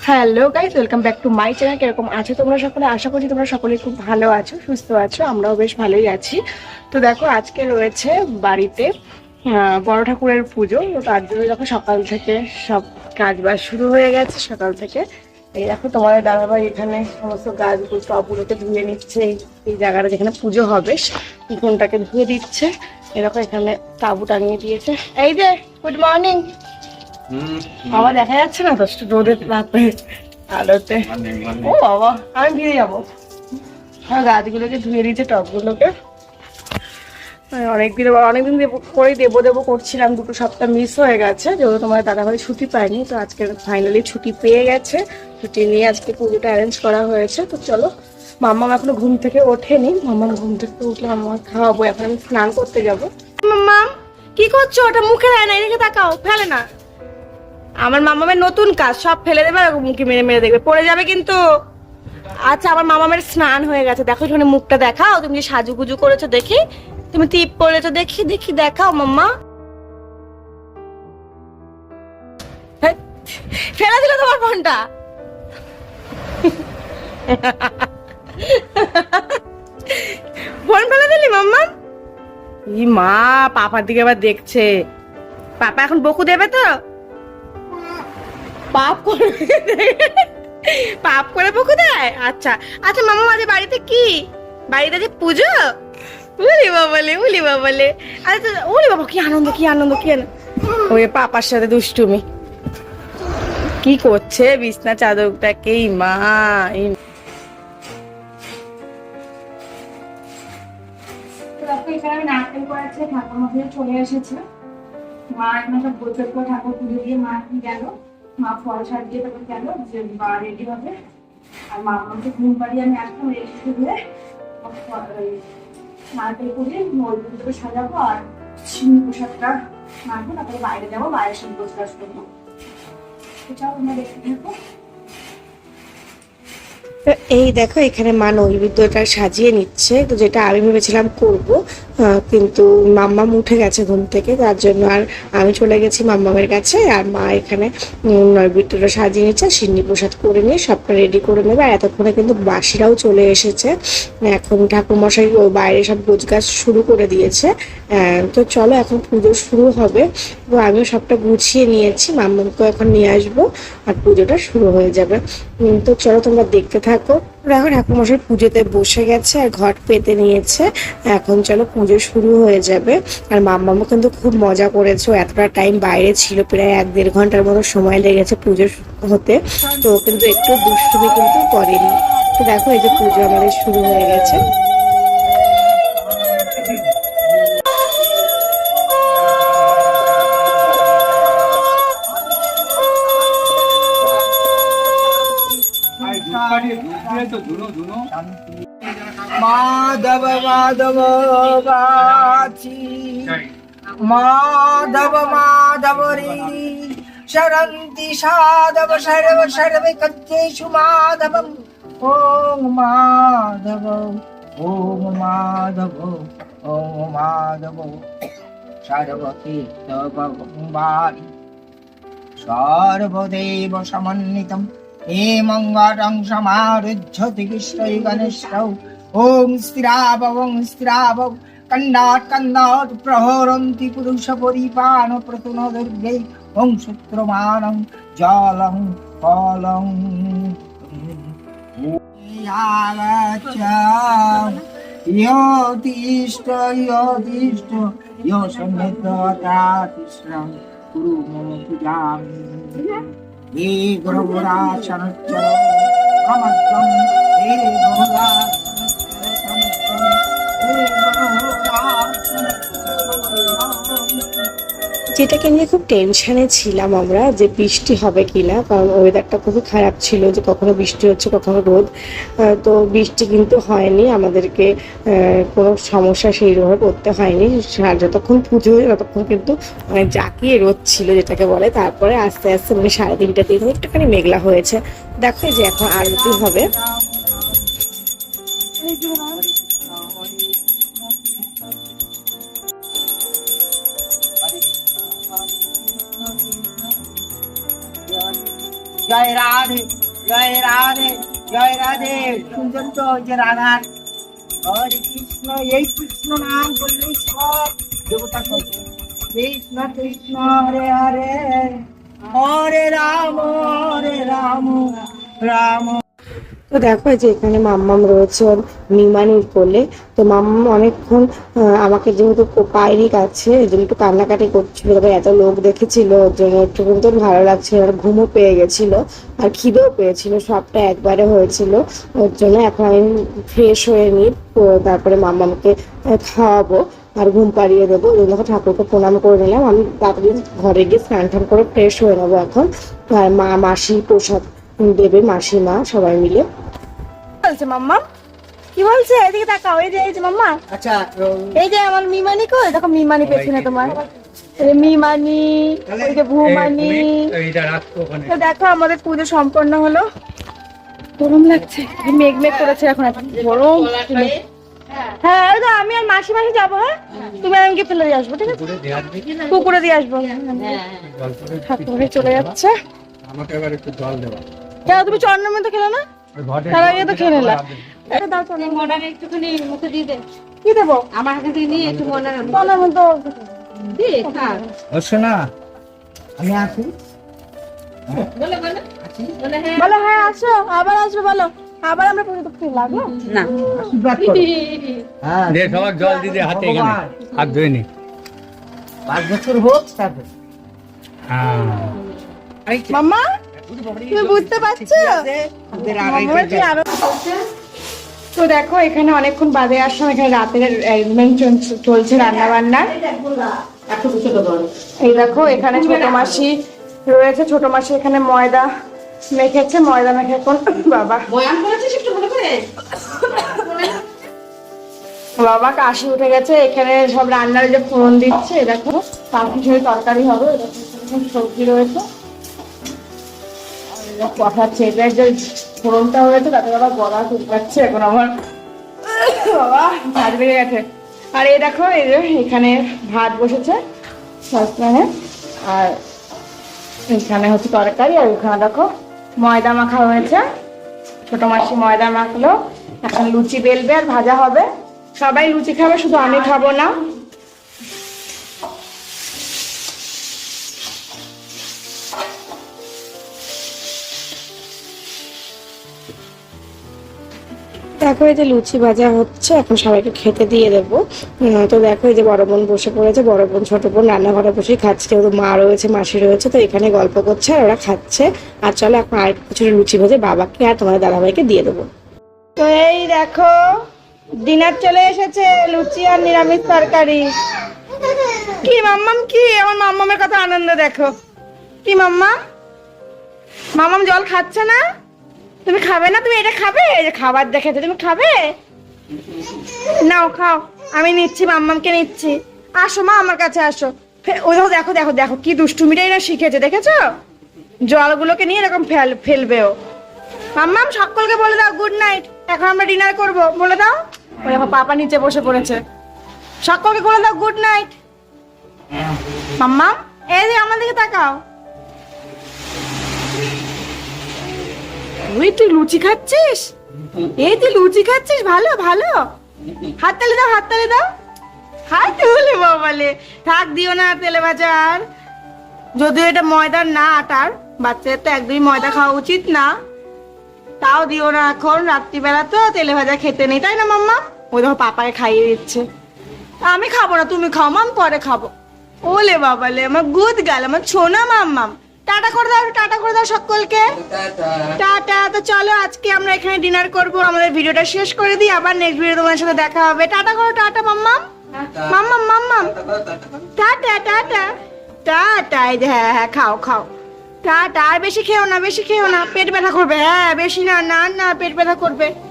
Hello guys welcome back to my channel কীরকম আছো তোমরা সকলে? আশা করছি তোমরা সকলে খুব ভালো আছো, সুস্থ আছো, আমরাও বেশ ভালোই আছি। তো দেখো, আজকে রয়েছে বাড়িতে বড় ঠাকুরের পুজো। তো তার জন্য দেখো সকাল থেকে সব কাজ বাজ শুরু হয়ে গেছে সকাল থেকে। এই দেখো, তোমাদের দাদাভাই এখানে সমস্ত গাছগুলো, টবগুলোকে ধুয়ে নিচ্ছে। এই জায়গাটা যেখানে পুজো হবে উঠোনটাকে ধুয়ে দিচ্ছে। এরকম এখানে তাবু টাঙিয়ে দিয়েছে। এই যে গুড মর্নিং বাবা দেখা যাচ্ছে না তো? রোদের তাপে আলোতে। ও বাবা আমি ভিড়ে যাব। হ্যাঁ গাছগুলোকে ধুয়ে দিয়েছে টবগুলোকে হ্যাঁ, অনেকদিন অনেকদিন দেবো করেই দেবো দেবো করছিলাম দুটো সপ্তাহ মিস হয়ে গেছে যেহেতু তোমার দাদাভাই ছুটি পায়নি তো আজকে ফাইনালি ছুটি পেয়ে গেছে। ছুটি নিয়ে আজকে পুজোটা অ্যারেঞ্জ করা হয়েছে। তো চলো মাম্মা এখনও ঘুম থেকে ওঠেনি। মাম্মা ঘুম থেকে উঠলে মাম্মা খাওয়াবো এখন আমি স্নান করতে যাব। মাম্মা কি করছ? ওটা মুখে দেয় না এদিকে তাকাও ফেলে না। আমার মামামের নতুন কাজ, সব ফেলে দেবে মুখে মেরে মেরে দেখবে। পড়ে যাবে কিন্তু। আচ্ছা আমার মামামের স্নান হয়ে গেছে। দেখো এখানে মুখটা দেখাও। তুমি যে সাজুগুজু করেছ, দেখি। তুমি টিপ পরেছো, দেখি দেখি, দেখাও মাম্মা। ফেলে দিল তোমার ফোনটা। ফোন ফেলে দিলি মাম্মা? ই মা, পাপার দিকে আবার দেখছে। পাপা এখন বকু দেবে তো? পাপ করে পাপ করে বকু দেয়? আচ্ছা। আচ্ছা মামা, মাঝে বাড়িতে কি? বাড়িতে যে পুজো? উলি বাবালে উলি বাবালে। আচ্ছা উলি বাবা, কি আনন্দ কি আনন্দ কি আনন্দ। ওই পাপার সাথে দুষ্টুমি। কি করছে বিছনা চাদরটাকে মা? ঠাকুর চলে এসেছে। মা এখন সব ঠাকুর পুজো দিয়ে মা গেল। মা ফল দিয়ে তারপর গেল, যে মা রেডি হবে। আর মা বলছে, ঘুম বাড়ি আমি আসলাম রেডি হয়ে নারকেল করে নৈবেদ্যকে সাজাবো আর চিনি পোশাকটা মাখবো তারপরে বাইরে যাব, বাইরে সব গোছ কাজ করব এটাও তোমরা দেখতে থাকো। এই দেখো, এখানে মা নৈবেদ্যটা সাজিয়ে নিচ্ছে। তো যেটা আমি ভেবেছিলাম করব কিন্তু মাম্মাম উঠে গেছে ঘুম থেকে, তার জন্য আর আমি চলে গেছি মাম্মামের কাছে। আর মা এখানে নৈবেদ্যটা সাজিয়ে নিচ্ছে, সিন্নি প্রসাদ করে নিয়ে সবটা রেডি করে নেবে। আর এতক্ষণে কিন্তু বাসিরাও চলে এসেছে। এখন ঠাকুরমশাই বাইরে সব গোছগাছ শুরু করে দিয়েছে। তো চলো, এখন পুজো শুরু হবে। তো আমিও সবটা গুছিয়ে নিয়েছি মাম্মামকেও এখন নিয়ে আসব আর পুজোটা শুরু হয়ে যাবে। তো চলো তোমরা দেখতে থাকো। এখন ঠাকুরমশাই পুজোতে বসে গেছে আর ঘট পেতে নিয়েছে। এখন চলো পুজো শুরু হয়ে যাবে। আর মাম্মামও কিন্তু খুব মজা করেছে এতটা টাইম বাইরে ছিল, প্রায় এক দেড় ঘণ্টার মতো সময় লেগেছে পুজো হতে। তো কিন্তু একটু দুষ্টুমি কিন্তু করেনি। তো দেখো এই যে পুজো আমাদের শুরু হয়ে গেছে। মাধব মাধব বাছি। মাধব মাধব রে শরন্তি সাধব সর্ব সর্ব কচ্ছেষু মাধব ওম মাধব ওম মাধব ওম মাধব। সর্ব সর্বকীর্তবারি সর্বদেব সমন্বিতম। हेमङ्गारं समारुध्यति कृष्णै गणेशौ ॐ स्थिराभवं स्थिराभव कण्डात् कन्दात् प्रहरन्ति पुरुषपरिपाणप्रतुनदुर्गे ॐ सूत्रमानं जलं फलं आगच्छ योतिष्ठ योतिष्ठ यो सन्निधतातिश्रं कुरु मम पूजामि हे गुरुराशनच्चर अमद्रं हे गुरुराशनच्चर समुद्रं हे गुरुराशनच्चर যেটাকে নিয়ে খুব টেনশানে ছিলাম আমরা যে বৃষ্টি হবে কিনা, কারণ ওয়েদারটা খুবই খারাপ ছিল যে কখনো বৃষ্টি হচ্ছে, কখনো রোদ। তো বৃষ্টি কিন্তু হয়নি, আমাদেরকে কোনো সমস্যা সেইভাবে করতে হয়নি। যতক্ষণ পুজো ততক্ষণ কিন্তু মানে জাকিয়ে রোদ ছিল যেটাকে বলে। তারপরে আস্তে আস্তে মানে সাড়ে তিনটা দিন একটুখানি মেঘলা হয়েছে। দেখো যে এখন আরতি হবে। জয় রাধে জয় রাধে জয় রাধে। সুন্দর তো যে রাধার। হরে কৃষ্ণ, এই কৃষ্ণ নাম বললেই সব দেবতা কৃষ্ণ কৃষ্ণ, হরে হরে। হরে রাম হরে রাম রাম। তো দেখো যে এখানে মাম্মাম রয়েছে, ওর নিমানির কোলে। তো মাম্মাম অনেকক্ষণ আমাকে যেহেতু পায়নি কাছে, এই জন্য একটু কান্নাকাটি করছিল, তবে এত লোক দেখেছিল, ওর জন্য একটু কিন্তু ভালো লাগছিল, আর ঘুমও পেয়ে গেছিল, আর খিদেও পেয়েছিল, সবটা একবারে হয়েছিল। ওর জন্য এখন আমি ফ্রেশ হয়ে নিই তারপরে মাম্মামকে খাওয়াবো, আর ঘুম পাড়িয়ে দেবো। ওই জন্য ঠাকুরকে প্রণাম করে নিলাম। আমি তাড়াতাড়ি ঘরে গিয়ে স্নান টান করে ফ্রেশ হয়ে নেব এখন। আর মা মাসি প্রসাদ দেবে মাসিমা সবাই মিলে। বলছে মাম্মা? কি বলছে? এদিকে তাকাও এই যে এই যে মাম্মা। আচ্ছা এই যে আমার মিমানি কই? দেখো মিমানি পেছনে তোমার। মিমানি। ওই যে ভূমানি। তো দেখো আমাদের পুজো সম্পন্ন হলো। গরম লাগছে। মেঘ মেঘ করেছে এখন এত গরম। হ্যাঁ ওই তো আমি আর মাসি মাসি যাব হ্যাঁ? তুমি আমাকে ফেলে দিয়ে আসব ঠিক আছে? পুকুরে দিয়ে আসব ঠাকুরে চলে যাচ্ছে। আমাকে এবার একটু জল দেওয়া। কেন তুমি চন্দ্রের মধ্যে খেলো না? তার আগে তো খেয়ে নিলা এটা দাও চন্দ্রের মডার্ন একটুখানি মুখে দিয়ে দে। কি দেবো? আমার হাতে দিয়ে নিয়ে একটু মডার্ন চন্দ্রের মধ্যে দিয়ে খা ও শোনা আমি আসি বলে বলে। বলে হ্যাঁ। বলো হ্যাঁ আসো আবার আসবে বলো। আবার আমরা পুজো করতে লাগল না। আশীর্বাদ করো। হ্যাঁ। দে সবার জল দিতে হাতে এখানে। হাত ধুয়ে নি। পাঁচ বছর হোক তারপর। হ্যাঁ। মাম্মা? বুঝতে পারছ? তো দেখো এখানে অনেকক্ষণ বাদে আসলাম এখানে রাতের অ্যারেঞ্জমেন্ট চলছে রান্না বান্নার এই দেখো এখানে ছোট মাসি রয়েছে ছোট মাসি এখানে ময়দা মেখেছে ময়দা মেখে এখন বাবা বাবা কাশি উঠে গেছে এখানে সব রান্নার যে ফোড়ন দিচ্ছে দেখো ঝুড়ি তরকারি হবে সবজি রয়েছে। কথা ছেলের যে ফোড়নটা হয়েছে, তাতে বাবা গলা চুলকাচ্ছে এখন আমার বাবা ভাত বেড়ে গেছে। আর এই দেখো, এই যে এখানে ভাত বসেছে সসপ্যানে, আর এখানে হচ্ছে তরকারি, আর এখানে দেখো ময়দা মাখা হয়েছে। ছোট মাসি ময়দা মাখলো, এখন লুচি বেলবে আর ভাজা হবে। সবাই লুচি খাবে, শুধু আমি খাব না। দেখো এই যে লুচি ভাজা হচ্ছে, এখন সবাইকে খেতে দিয়ে দেবো। তো দেখো এই যে বড় বোন বসে পড়েছে, বড় বোন, ছোট বোন রান্নাঘরে বসেই খাচ্ছে, যেহেতু মা রয়েছে, মাসি রয়েছে, তো এখানে গল্প করছে আর ওরা খাচ্ছে। আর চলো এখন আর কিছু লুচি ভেজে বাবাকে আর তোমাদের দাদাভাইকে দিয়ে দেবো। তো এই দেখো, ডিনার চলে এসেছে, লুচি আর নিরামিষ তরকারি। কি মাম্মাম, কি? আমার মাম্মামের কথা আনন্দ দেখো। কি মাম্মাম? মাম্মাম জল খাচ্ছে না? তুমি খাবে না? তুমি এটা খাবে? যে খাবার দেখেছ তুমি খাবে? নাও, খাও। আমি নিচ্ছি, মাম্মামকে নিচ্ছি। আসো, মা, আমার কাছে আসো। ওই দেখো দেখো দেখো দেখো, কি দুষ্টুমিটাই না শিখেছে, দেখেছ? জলগুলোকে নিয়ে এরকম ফেল ফেলবেও মাম্মাম, সকলকে বলে দাও গুড নাইট এখন আমরা ডিনার করব। বলে দাও। ওই দেখো, পাপা নিচে বসে পড়েছে। সকলকে বলে দাও গুড নাইট মাম্মাম, এই যে আমার দিকে তাকাও। ওই তুই লুচি খাচ্ছিস? এই তুই লুচি খাচ্ছিস? ভালো ভালো। হাততালি দাও হাততালি দাও। হাত তুলে বাবালে। থাক দিও না তেলে ভাজা আর যদিও এটা ময়দার না আটার বাচ্চাদের তো একদমই ময়দা খাওয়া উচিত না। তাও দিও না এখন রাত্রিবেলা তো তেলে ভাজা খেতে নেই তাই না মাম্মা? ওই দেখো পাপাকে খাইয়ে দিচ্ছে। আমি খাব না তুমি খাও মাম পরে খাব। ওলে বাবালে আমার গুদ গাল আমার ছোনা মাম্মাম। টাটা করে দাও টাটা করে দাও সকলকে। টাটা। চলো আজকে আমরা এখানে ডিনার করব। আমাদের ভিডিওটা শেষ করে দিই। আবার নেক্সট ভিডিও তোমার সাথে দেখা হবে। টাটা করো টাটা মাম্মাম। মাম্মা মাম্মাম টাটা টাটা। টাটা এই যে হ্যাঁ হ্যাঁ খাও খাও। টাটা আর বেশি খেও না বেশি খেও না। পেট ব্যথা করবে। হ্যাঁ বেশি না না না পেট ব্যথা করবে।